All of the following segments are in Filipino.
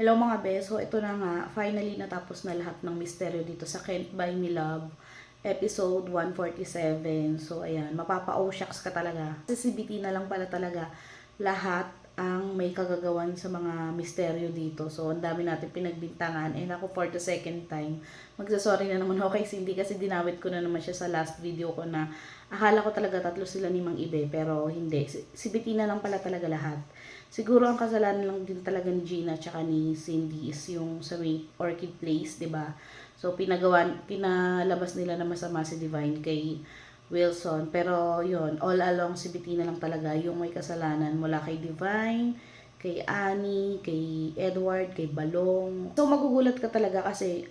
Hello mga beso, ito na nga, finally natapos na lahat ng misteryo dito sa Can't Buy Me Love, episode 147. So ayan, mapapa-oh ka talaga. Sa CBT na lang pala talaga lahat ang may kagagawan sa mga misteryo dito. So ang dami natin pinagbintangan. And ako for the second time, magsasorry na naman ako kay Cindy kasi dinawit ko na naman siya sa last video ko na akala ko talaga tatlo sila ni Mang Ibe pero hindi. Si- CBT na lang pala talaga lahat. Siguro ang kasalanan lang din talaga ni Gina tsaka ni Cindy is yung sa may Orchid Place, 'di ba? So pinagawan pinalabas nila na masama si Divine kay Wilson. Pero yon all along si Betty na lang talaga yung may kasalanan mula kay Divine, kay Annie, kay Edward, kay Balong. So magugulat ka talaga kasi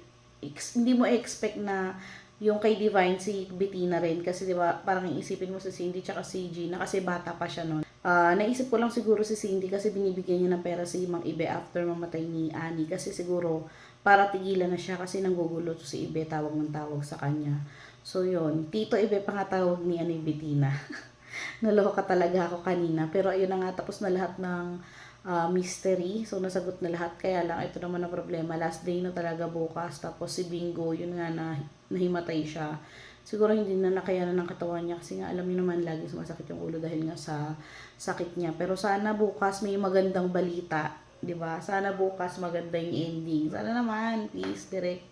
hindi mo expect na yung kay Divine si Bettina rin kasi 'di ba parang iisipin mo si Cindy tsaka si Gina kasi bata pa siya noon. Ah, naisip ko lang siguro si Cindy kasi binibigyan niya ng pera si Mang Ibe after mamatay ni Annie kasi siguro para tigilan na siya kasi nanggugulo si Ibe tawag ng tawag sa kanya. So yun, Tito Ibe pa nga tawag ni ano, Bettina. Naloka talaga ako kanina pero ayun na nga tapos na lahat ng ah, mystery. So nasagot na lahat kaya lang ito naman ang problema. Last day na talaga bukas tapos si Bingo yun nga na nahimatay siya. Siguro hindi na nakayanan ng katawan niya kasi nga alam niyo naman lagi sumasakit yung ulo dahil nga sa sakit niya. Pero sana bukas may magandang balita, 'di ba? Sana bukas maganda yung ending. Sana naman, please, direct.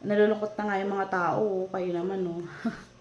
Nalulungkot na nga yung mga tao, kayo naman, no.